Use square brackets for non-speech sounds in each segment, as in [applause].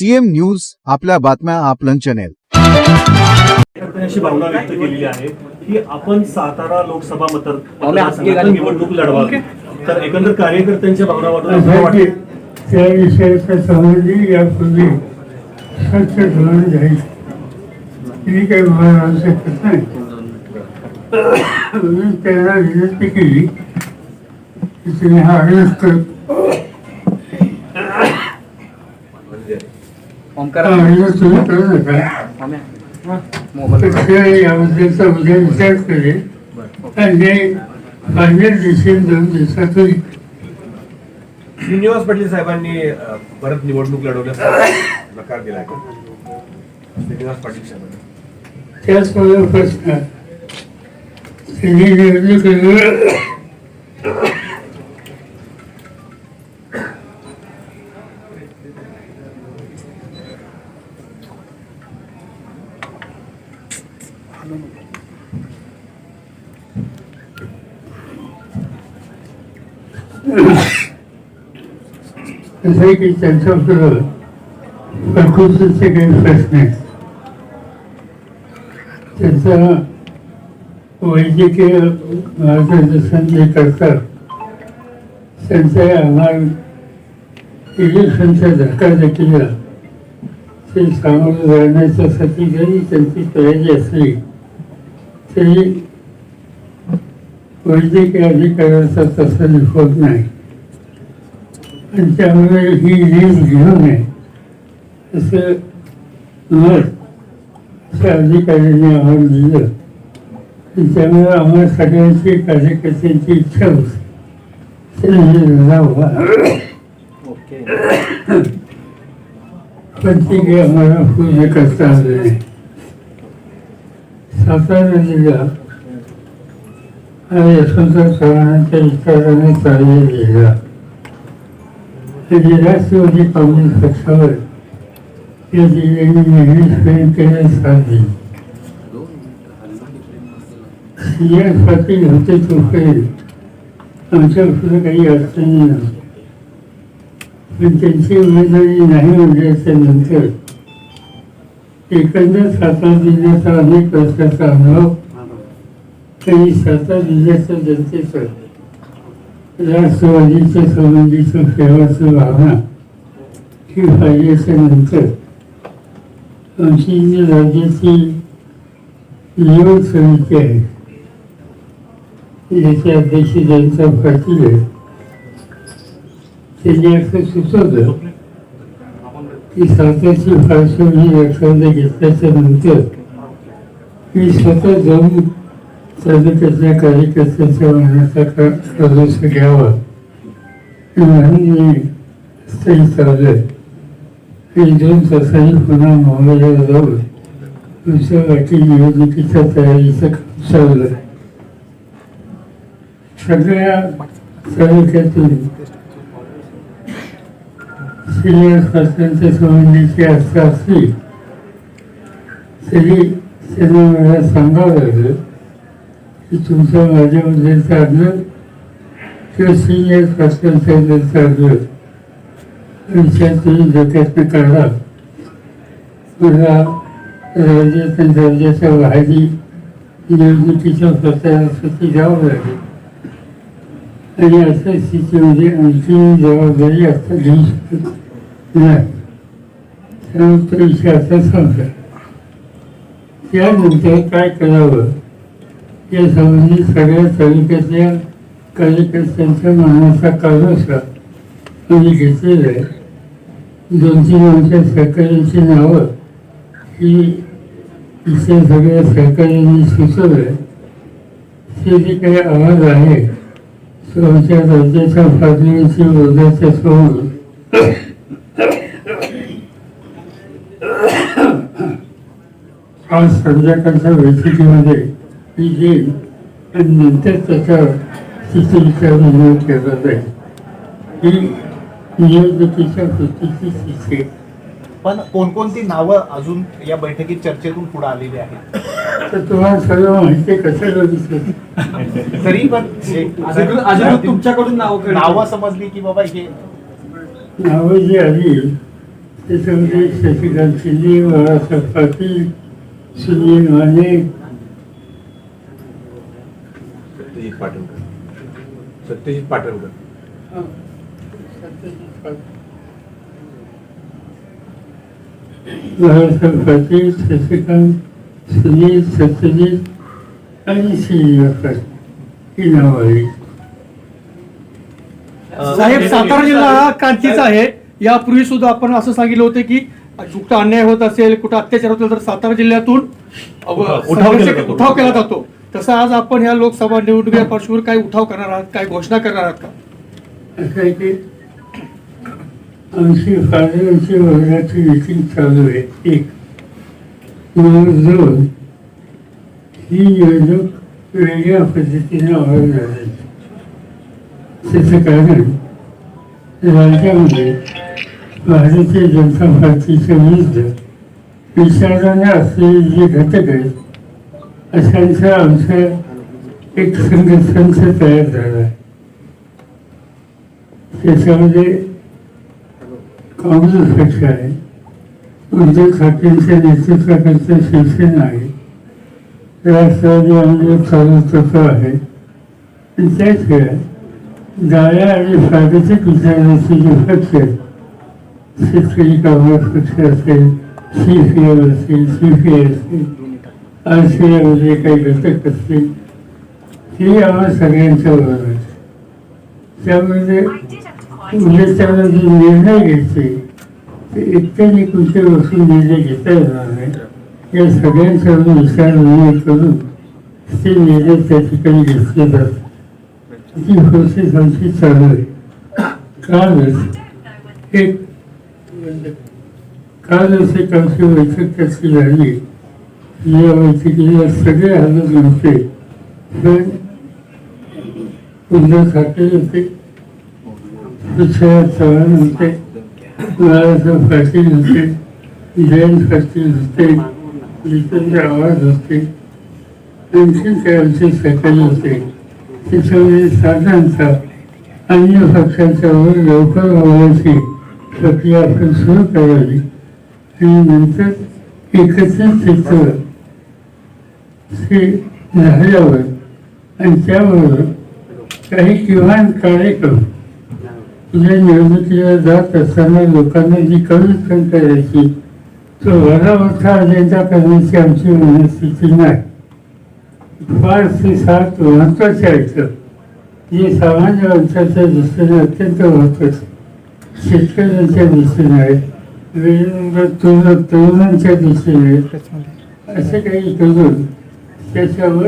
CM news आपल्या बातम्या आपलं चॅनेल अशी भावना व्यक्त केलेली आहे की आपण सातारा लोकसभा मतदारसंघात निवडणूक लढवावी. तर एकंदर कार्यकर्त्यांच्या भावना वाटतं? त्या विषयाचा संबंधी यापूर्वी स्वच्छ धोरण जाईल तिने काही शकत नाही. [coughs] म्हणून त्यांना विनंती केली की तुम्ही हा अर्ज ओमकार हा अर्ज तुम्ही करू नका. पक्ष याबद्दलचा उद्या विचार करेल आणि फायनल डिसिजन दोन दिवसात होईल श्रीनिवास पाटील साहेबांनी परत निवडणूक लढवण्याचा नकार दिला श्रीनिवास पाटील साहेबांनी. त्याच मला प्रश्न. त्यांनी निवडणूक कसं आहे की त्यांच्याबरोबर प्रकृतीचे काही प्रश्न आहेत त्यांचा वैद्यकीय मार्गदर्शन जे करतात त्यांचा आम्हाला इलेक्शनचा धक्का देखील ते सामोरं जाण्याच्यासाठी जरी त्यांची तयारी असली तरी वैद्यकीय अधिकाऱ्याचा तसं होत नाही. आणि त्यामुळे ही लीड घेऊ नये असं मत त्या अधिकाऱ्यांनी आम्हाला दिलं. त्यामुळे आम्हाला सगळ्यांची कार्यकर्त्यांची इच्छा होती. पण ती काही आम्हाला पूर्ण करता आलं नाही. सातारा जिल्हा आणि यशवंत चव्हाणांच्या विचाराने चालले गेला आणि राष्ट्रवादी काँग्रेस पक्षावर या जिल्ह्याने नेहमी स्वयंकेने साथ दिली सिंह पाटील होते तोपर्यंत आमच्याकडे काही अडचणी नव्हत्या पण त्यांची उमेदवारी नाही म्हणल्याच्या नंतर. एकंदर सातारा जिल्ह्याचा अनेक वर्षाचा अनुभव आणि सातारा जिल्ह्याच्या जनतेचं राष्ट्रवादीच्या संबंधीचं सेवाचं भावना ही पाहिल्याच्या नंतर आमची जी राज्याची निवड समिती आहे. याचे अध्यक्ष जयंत पाटील आहे. त्यांनी असं सुचवलं की सातारची पार्श्वभूमी लक्षात घेतल्याच्या नंतर मी स्वतः जाऊन काही कार्यकर्त्यांच्या मनाचा प्रवेश घ्यावा. म्हणून मी स्थळी चाललोय आणि दोन तासांनी पुन्हा मुंबईला जाऊन तुमच्या वाटी निवडणुकीच्या तयारीचं काम चाललं सगळ्या तालुक्यातून सिनियर स्वातंत्र्य संबंधीची आस्था असली तरी त्यांना मला सांगावं लागलं. की तुमचं माझ्याबद्दलचं आदर किंवा सिनियर स्वातंत्र्याबद्दलचं आदर विचार तुम्ही डोक्यातनं काढा मला राज्याच्या दर्जाच्या वाहिनी निवडणुकीच्या प्रचारासाठी जावं लागेल. आणि अशा स्थितीमध्ये आणखी जबाबदारी आता घेऊ शकत नाही. त्यामुळे तो विषय आता सांगता त्यानंतर काय करावं? या संबंधी सगळ्या तालुक्यातल्या कार्यकर्त्यांच्या मनाचा कालोसा मी घेतलेला आहे. दोन तीन आमच्या सहकाऱ्यांची नावं ही इथल्या सगळ्या सहकाऱ्यांनी सुचवलं. ते जे काही आवाज आहे. तो आमच्या राज्याच्या पातळीची वजाच्या समोर आज संध्याकाळच्या बैठकीमध्ये मी येईल आणि नंतर त्याच्यावर स्थितीचा निर्णय केला जाईल ही निवडणुकीच्या कृतीची स्थिती. पण कोणकोणती नावं अजून या बैठकीत चर्चेतून पुढे आलेली आहेत तर तुम्हाला सर्व माहिती कशाला दिसत तरी पण अजून- अजून तुमच्याकडून नावं. नावं समजली की बाबा हे नावं जी आली त्याच्यामध्ये शशिकांत शिंदे बाळासाहेब पाटील सुनील माने सत्यजित पाटणकर सत्यजित पाटणकर बाळासाहेब पाटील शशिकांत सुनील सत्यजित आणि श्रीनिवास पाटील. ही नावं आली साहेब सातारा जिल्हा हा क्रांतीचा आहे. यापूर्वी सुद्धा आपण असं सांगितलं होतं की कुठं अन्याय होत असेल कुठं अत्याचार होत असेल तर सातारा जिल्ह्यातून उठाव- उठाव केला जातो. तसं आज आपण ह्या लोकसभा निवडणुकीच्या पार्श्वभूमीवर काय उठाव करणार आहात काय घोषणा करणार आहात का? असं आहे की आमची फादरांची वर्गाची मिटिंग चालू आहे. एक. नंबर दोन ही निवडणूक वेगळ्या पद्धतीने व्हायला झाली त्याचं कारण राज्यामध्ये भारतीय जनता पार्टीच्या विरुद्ध विचाराने असलेले जे घटक आहेत अशांचा आमचा एक संघसंच तयार झाला आहे त्याच्यामध्ये काँग्रेस पक्ष आहे उद्धव ठाकरेंच्या नेतृत्वाखालचं शिवसेना आहे राष्ट्रवादी आमचे चालू आहे आणि त्याशिवाय डाव्या आणि प्रादेशिक विचाराचे जे पक्ष आहेत शेतकरी काँग्रेस पक्ष असेल सी पी एम असेल सी। पी आय असेल असे काही घटक असतील हे आम्हा सगळ्यांच्या बरोबर आहे त्यामध्ये उद्याच्याला जे निर्णय घ्यायचे ते एकट्याने कोणत्या वस्तू निर्णय घेता येणार नाही या सगळ्यांचा विचार निर्णय करून ते निर्णय त्या ठिकाणी घेतले जातात ती प्रोसेस आमची चालू आहे कालच एक कालच एक आमची बैठक त्याची झाली या बैठकीला सगळे हजर नव्हते. पण उद्धव ठाकरे होते पृथ्वीराज चव्हाण होते पाटील होते. जयंत पाटील होते. जितेंद्र आवाज होते. आणखी आमचे सहकारी होते. साधारणतः अन्य पक्षांच्यावर लवकर होण्याची प्रक्रिया आपण सुरू करावी. आणि नंतर एकत्रित चित्र हे झाल्यावर आणि त्याबरोबर काही किमान कार्यक्रम या निवडणुकीला जात असताना लोकांना जी कमीत करायची तो भला मोठा अजेंडा करण्याची आमची मनस्थिती नाही. पाच ते सात महत्त्वाचे आहेत जे सामान्य माणसाच्या दृष्टीने अत्यंत महत्त्वाचे शेतकऱ्यांच्या दृष्टीने आहेत वेगवेगळ्या तरुणांच्या दृष्टीने आहेत असे काही करून त्याच्यावर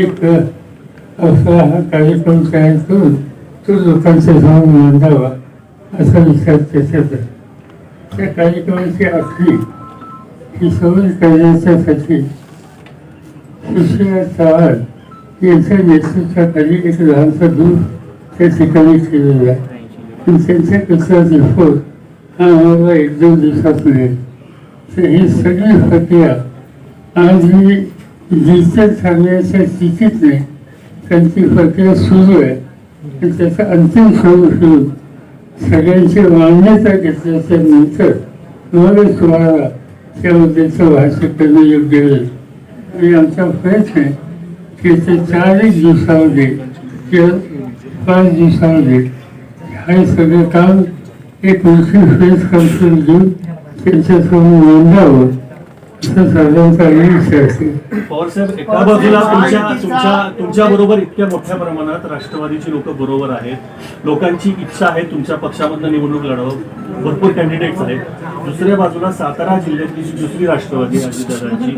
एक असा हा कार्यक्रम तयार करून तो लोकांचा जाऊन मांडावा असा विचार त्याच्यात त्या कार्यक्रमाची आखरी ही सवय करण्याच्यासाठी सुशीला चव्हाण यांच्या नेतृत्वाखाली एक लहानसा दूध त्या ठिकाणी केलेला आहे. त्यांच्या त्यांच्याकडचा रिपोर्ट हा आम्हाला एक दोन दिवसात मिळेल. तर ही सगळी प्रक्रिया आज मी डिजिटल सांगण्याच्या स्थितीत नाही. त्यांची प्रक्रिया सुरू आहे. आणि त्याचं अंतिम स्वरूप घेऊन सगळ्यांची मान्यता घेतल्याच्या नंतर मगच तुम्हाला त्याबद्दलचं भाष्य करणं योग्य होईल आणि आमचा प्रयत्न आहे की ते चार एक दिवसामध्ये किंवा पाच दिवसामध्ये हे सगळं काम एक वर्षी फेस कन्फ्युज घेऊन त्यांच्यासमोर नोंदावं असं साधारणतः मी विचार केला पवार साहेब एका बाजूला तुमच्या तुमच्या तुमच्या बरोबर इतक्या मोठ्या प्रमाणात राष्ट्रवादीची लोक बरोबर आहेत. लोकांची इच्छा आहे तुमच्या पक्षामधनं निवडणूक लढव. भरपूर कॅन्डिडेट्स आहेत. दुसऱ्या बाजूला सातारा जिल्ह्यातली जी दुसरी राष्ट्रवादी अजितदादांची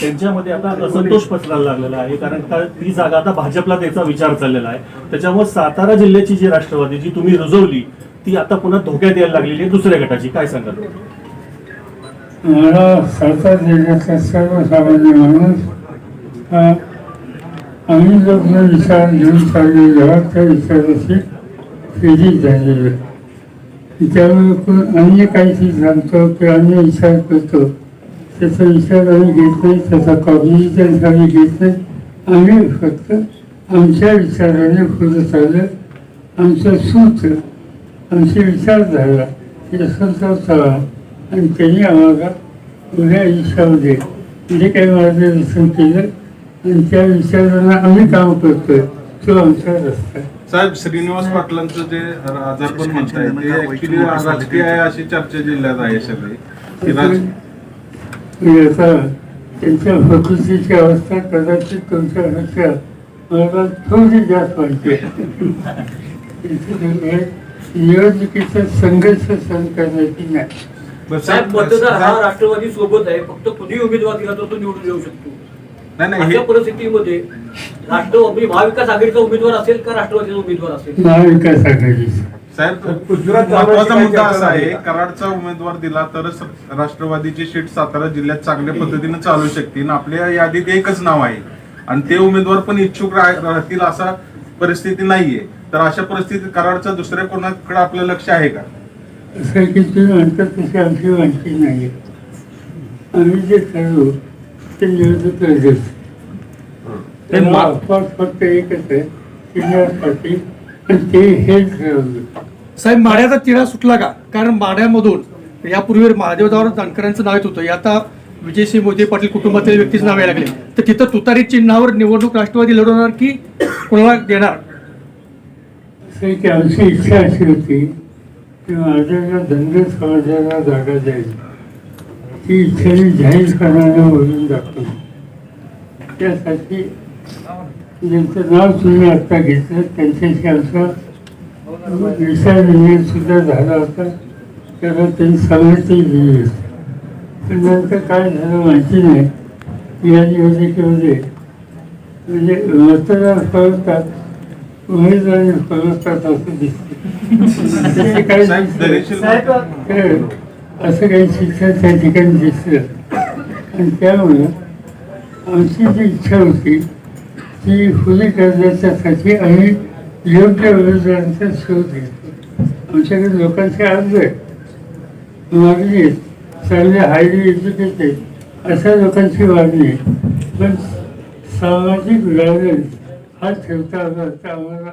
त्यांच्यामध्ये आता असंतोष पसरायला लागलेला आहे. कारण का ती जागा आता भाजपला द्यायचा विचार चाललेला आहे. त्याच्यामुळे सातारा जिल्ह्याची जी राष्ट्रवादी जी तुम्ही रुजवली ती आता पुन्हा धोक्यात यायला लागलेली आहे दुसऱ्या गटाची. काय सांगाल? मला सरकार देण्याचा सर्वसामान्य माणूस हा आम्ही जो विचार घेऊन चाललेलो आहोत त्या विचाराची प्रेरित झालेलो त्यामुळे अन्य काहीतरी सांगतो किंवा अन्य विचार करतो त्याचा विचार आम्ही घेत नाही त्याचा कॉग्निशन आम्ही घेत नाही. आम्ही फक्त आमच्या विचाराने पुढे चाललं. आमचं सूत्र झाला हे सुचव चालवा आणि त्यांनी आम्हाला उद्या आयुष्यामध्ये जे काही मार्गदर्शन केलं आणि त्या विचारांना आम्ही काम करतोय तो आमचा रस्ता आहे. साहेब श्रीनिवास पाटलांचं जे आजारपण म्हणताय ते ऍक्च्युली राजकीय आहे अशी चर्चा जिल्ह्यात आहे सगळी. की राज म्हणजे आता त्यांच्या प्रकृतीची अवस्था कदाचित तुमच्यापेक्षा मला थोडी जास्त वाटते. [laughs] निवडणुकीचा संघर्ष सहन करण्याची नाही. साहेब मतदार हा राष्ट्रवादी सोबत आहे. फक्त कुणी उमेदवार दिला तर तो निवडून येऊ शकतो. नाही नाही अशा परिस्थितीमध्ये राष्ट्रवादी महाविकास आघाडीचा उमेदवार असेल का राष्ट्रवादीचा उमेदवार असेल? महाविकास आघाडी. साहेब गुजरात महत्त्वाचा काय मुद्दा असा आहे चर्चा कराडचा उमेदवार दिला तरच राष्ट्रवादीची सीट सातारा जिल्ह्यात चांगल्या पद्धतीने चालू शकते. आणि आपल्या यादीत एकच नाव आहे. आणि ते उमेदवार पण इच्छुक राह- राहतील असा परिस्थिती नाहीये. तर अशा परिस्थितीत कराडचं दुसऱ्या कोणाकडे आपलं लक्ष आहे का? असं की तुम्ही म्हणता तशी आमची माहिती नाही. आम्ही जे ठरवू ते निवडणूक लढवू. ते मा- अपवाद फक्त एकच आहे श्रीनिवास पाटील आणि ते हे ठरवलं. साहेब माड्याचा तिढा सुटला का? कारण माड्यामधून यापूर्वी महादेवदावर जानकरांचं नाव येत होतं. आता विजयसिंह मोदी पाटील कुटुंबातील व्यक्तीचं नाव यायला लागले. तर तिथं तुतारी चिन्हावर निवडणूक राष्ट्रवादी लढवणार की कोणाला देणार? आमची इच्छा अशी होती की माझ्या धंदेच समाजाला जागा द्यायची. ती इच्छा जाहीर जाहीरपणाने बोलून दाखवली. त्यासाठी ज्यांचं नाव तुम्ही आत्ता घेतलं त्यांच्याशी आमचा विचार सुद्धा झाला होता. त्याला त्यांनी संमती दिली होती पण नंतर काय झालं माहिती नाही. या निवडणुकीमध्ये म्हणजे मतदार फळतात उमेदवारी फळतात असं दिसतं. असं काही शिक्षण त्या ठिकाणी दिसलं आणि त्यामुळे आमची जी इच्छा होती ती खुली करण्याच्यासाठी आम्ही योग्य उमेदवारांचा शोध घेतो आमच्याकडे लोकांचे अर्ज आहेत मागणी चांगले हायली एज्युकेटेड अशा लोकांची मागणी आहे पण सामाजिक बॅलन्स हा ठेवता आला तर आम्हाला